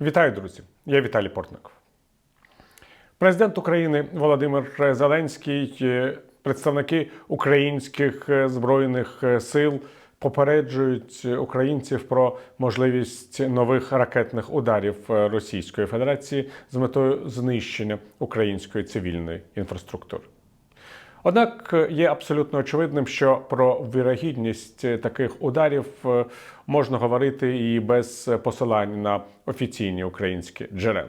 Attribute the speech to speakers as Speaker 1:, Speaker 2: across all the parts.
Speaker 1: Вітаю, друзі! Я Віталій Портников. Президент України Володимир Зеленський, е, представники українських е, збройних е, сил попереджують українців про можливість нових ракетних ударів Російської Федерації з метою знищення української цивільної інфраструктури. Однак е, є абсолютно очевидним, що про вірогідність е, таких ударів е, можна говорити і без посилань на офіційні українські джерела.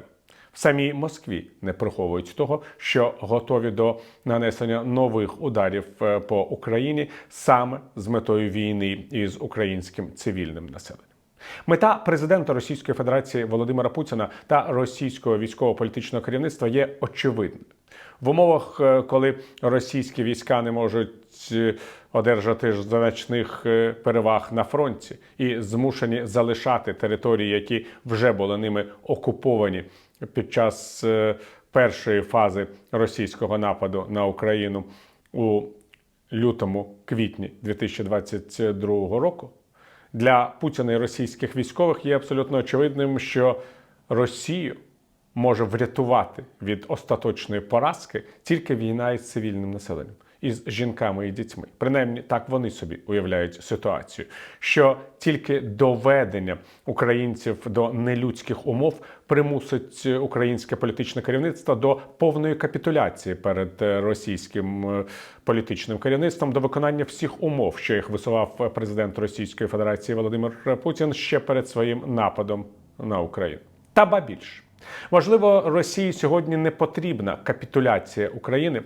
Speaker 1: В самій Москві не приховують того, що готові до нанесення нових ударів по Україні саме з метою війни із українським цивільним населенням. Мета президента Російської Федерації Володимира Путіна та російського військово-політичного керівництва є очевидною. В умовах, е, коли російські війська не можуть е, одержати значних е, переваг на фронті і змушені залишати території, які вже були ними окуповані під час першої фази російського нападу на Україну у лютому квітні 2022 року. Для Путіна і російських військових є абсолютно очевидним, що Росію може врятувати від остаточної поразки тільки війна із цивільним населенням, із жінками і дітьми. Принаймні так вони собі уявляють ситуацію, що тільки доведення українців до нелюдських умов примусить українське політичне керівництво до повної капітуляції перед російським е, політичним керівництвом до виконання всіх умов, що їх висував президент Російської Федерації Володимир Путін ще перед своїм нападом на Україну. Та ба більше. Можливо, Росії сьогодні не потрібна капітуляція України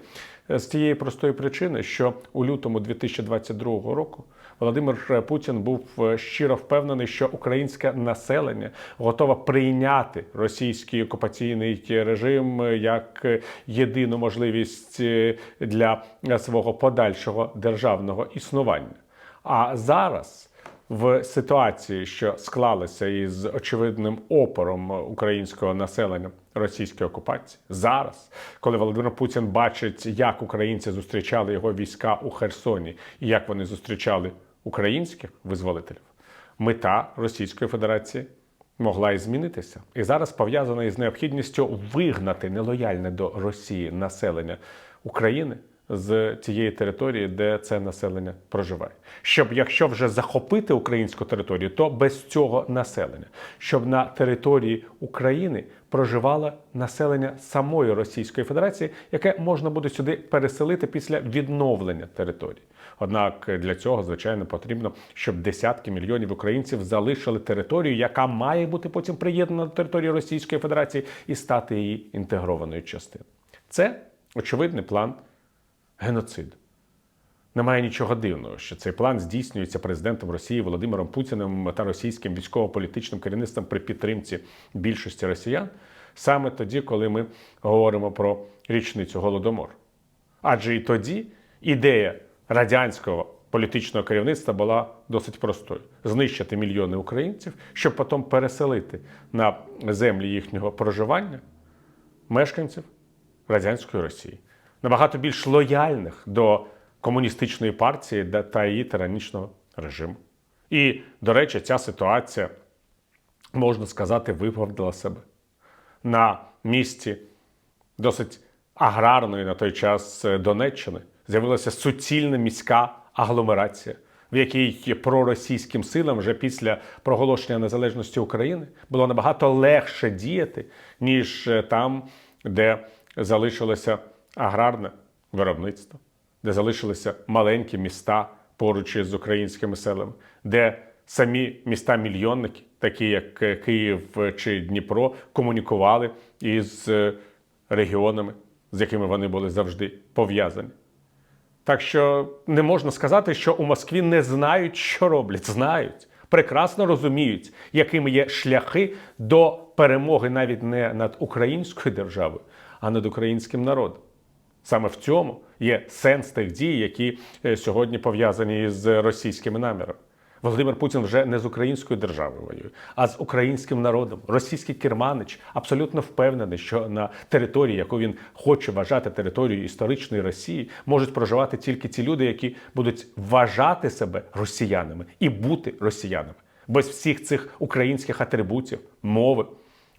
Speaker 1: е, з тієї простої причини, що у лютому 2022 року Володимир Путін був е, щиро впевнений, що українське населення готове прийняти російський окупаційний режим е, як єдину можливість для свого подальшого державного існування. А зараз в ситуації, що склалася із очевидним опором українського населення російської окупації, зараз, коли Володимир Путін бачить, як українці зустрічали його війська у Херсоні і як вони зустрічали українських визволителів, мета Російської Федерації могла і змінитися. І зараз пов'язана із необхідністю вигнати нелояльне до Росії населення України з тієї території, де це населення проживає. Щоб, якщо вже захопити українську територію, то без цього населення, щоб на території України проживало населення самої Російської Федерації, яке можна буде сюди переселити після відновлення території. Однак для цього, звичайно, потрібно, щоб десятки мільйонів українців залишили територію, яка має бути потім приєднана до території Російської Федерації і стати її інтегрованою частиною. Це очевидний план геноциду. Немає нічого дивного, що цей план здійснюється президентом Росії Володимиром Путіним та російським військово-політичним керівництвом при підтримці більшості росіян саме тоді, коли ми говоримо про річницю Голодомору. Адже і тоді ідея радянського політичного керівництва була досить простою: знищити мільйони українців, щоб потім переселити на землі їхнього проживання мешканців радянської Росії, набагато більш лояльних до комуністичної партії та її тиранічного режиму. І, до речі, ця ситуація, можна сказати, виправдала себе на місці досить аграрної на той час е, Донеччини з'явилася суцільна міська агломерація, в якій проросійським силам вже після проголошення незалежності України було набагато легше діяти, ніж е, там, де залишилося аграрне виробництво, де залишилися маленькі міста поруч із українськими селами, де самі міста-мільйонники, такі як е, Київ чи Дніпро, комунікували із е, регіонами, з якими вони були завжди пов'язані. Так що не можна сказати, що у Москві не знають, що роблять. Знають, прекрасно розуміють, якими є шляхи до перемоги навіть не над українською державою, а над українським народом. Саме в цьому є сенс тих дій, які е, сьогодні пов'язані з російськими намірами. Володимир Путін вже не з українською державою воює, а з українським народом. Російський керманич абсолютно впевнений, що на території, яку він хоче вважати територією історичної Росії, можуть проживати тільки ті люди, які будуть вважати себе росіянами і бути росіянами без всіх цих українських атрибутів, мови,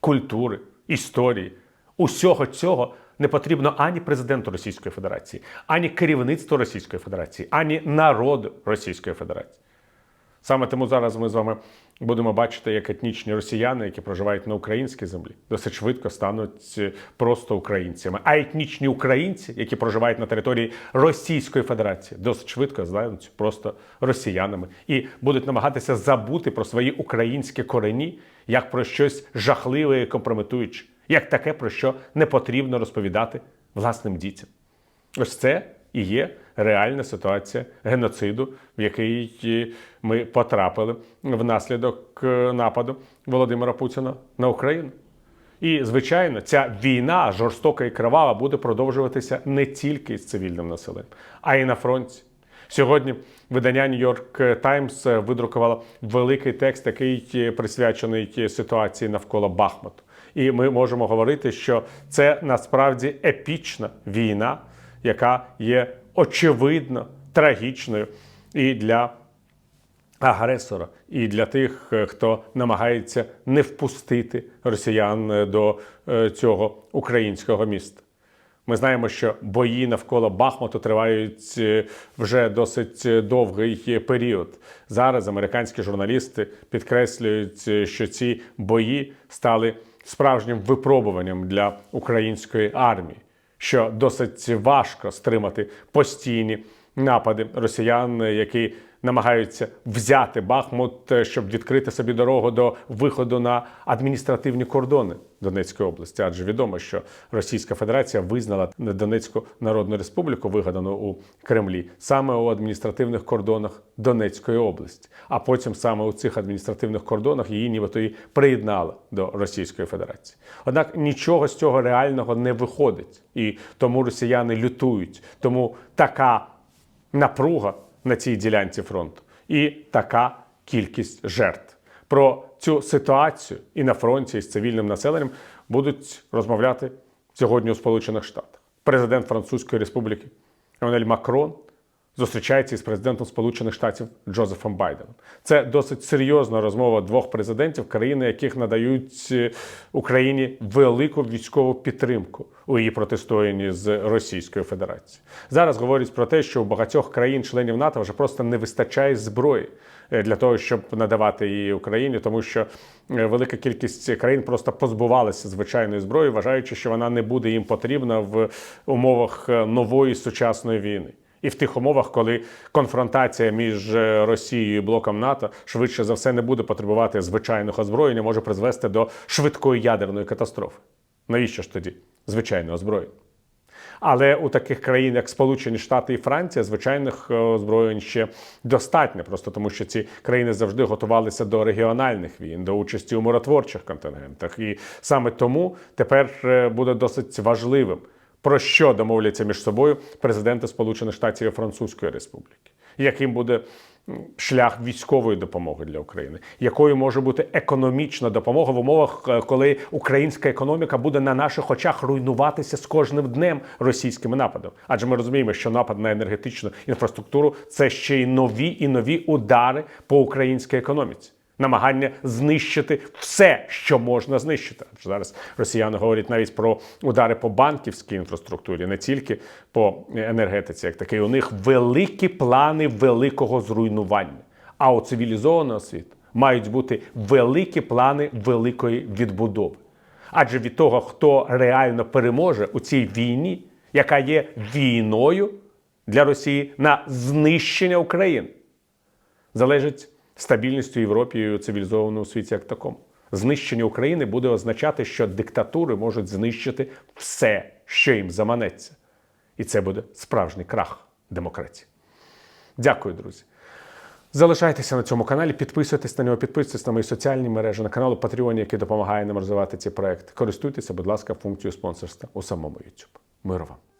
Speaker 1: культури, історії. Усього цього не потрібно ані президенту Російської Федерації, ані керівництву Російської Федерації, ані народу Російської Федерації. Саме тому зараз ми з вами будемо бачити, як етнічні росіяни, які проживають на українській землі, досить швидко стануть е, просто українцями. А етнічні українці, які проживають на території Російської Федерації, досить швидко стануть просто росіянами і будуть намагатися забути про свої українські корені як про щось жахливе і компрометуюче, як таке, про що не потрібно розповідати власним дітям. Ось це і є реальна ситуація геноциду, в який е, ми потрапили внаслідок е, нападу Володимира Путіна на Україну. І, звичайно, ця війна жорстока і кривава буде продовжуватися не тільки з цивільним населенням, а й на фронті. Сьогодні видання New York Times видрукувало великий текст, який присвячений ситуації навколо Бахмуту. І ми можемо говорити, що це насправді епічна війна, яка є очевидно трагічною і для агресора, і для тих, е, хто намагається не впустити росіян е, до е, цього українського міста. Ми знаємо, що бої навколо Бахмуту тривають вже досить довгий період. Зараз американські журналісти підкреслюють, що ці бої стали справжнім випробуванням для української армії, що досить важко стримати постійні напади росіян, які намагаються взяти Бахмут, е, щоб відкрити собі дорогу до виходу на адміністративні кордони Донецької області. Адже відомо, що Російська Федерація визнала Донецьку Народну Республіку, вигадану у Кремлі, саме у адміністративних кордонах Донецької області. А потім саме у цих адміністративних кордонах її нібито і приєднали до Російської Федерації. Однак нічого з цього реального не виходить, і тому росіяни лютують. Тому така напруга на цій ділянці фронту і така кількість жертв. Про цю ситуацію і на фронті, і з цивільним населенням будуть розмовляти сьогодні у Сполучених Штатах. Президент Французької Республіки Еммануель Макрон зустрічається із президентом Сполучених Штатів Джозефом Байденом. Це досить серйозна розмова двох президентів, країни, яких надають е, Україні велику військову підтримку у її протистоянні з Російською Федерацією. Зараз говорять про те, що у багатьох країн-членів НАТО вже просто не вистачає зброї е, для того, щоб надавати її Україні, тому що е, велика кількість країн просто позбувалися звичайної зброї, вважаючи, що вона не буде їм потрібна в умовах нової сучасної війни. І в тих умовах, коли конфронтація між е, Росією і блоком НАТО швидше за все не буде потребувати звичайного озброєння, може призвести до швидкої ядерної катастрофи. Навіщо ж тоді звичайне озброєння? Але у таких країн, як Сполучені Штати і Франція, звичайних е, озброєнь ще достатньо, просто тому що ці країни завжди готувалися до регіональних війн, до участі у миротворчих контингентах. І саме тому тепер е, буде досить важливим про що домовляться між собою президенти Сполучених Штатів і Французької Республіки, яким буде шлях військової допомоги для України, якою може бути економічна допомога в умовах, е, коли українська економіка буде на наших очах руйнуватися з кожним днем російськими нападами? Адже ми розуміємо, що напад на енергетичну інфраструктуру це ще й нові і нові удари по українській економіці намагання знищити все, що можна знищити. Зараз росіяни говорять навіть про удари по банківській інфраструктурі, не тільки по енергетиці, як такий. У них великі плани великого зруйнування. А у цивілізованого світу мають бути великі плани великої відбудови. Адже від того, хто реально переможе у цій війні, яка є війною для Росії на знищення України, залежить стабільністю Європі і цивілізованому світі як такому. Знищення України буде означати, що диктатури можуть знищити все, що їм заманеться. І це буде справжній крах демократії. Дякую, друзі. Залишайтеся на цьому каналі, підписуйтесь на нього, підписуйтесь на мої соціальні мережі, на каналу Patreon, який допомагає нам розвивати ці проекти. Користуйтеся, будь ласка, функцією спонсорства у самому YouTube. Миру вам!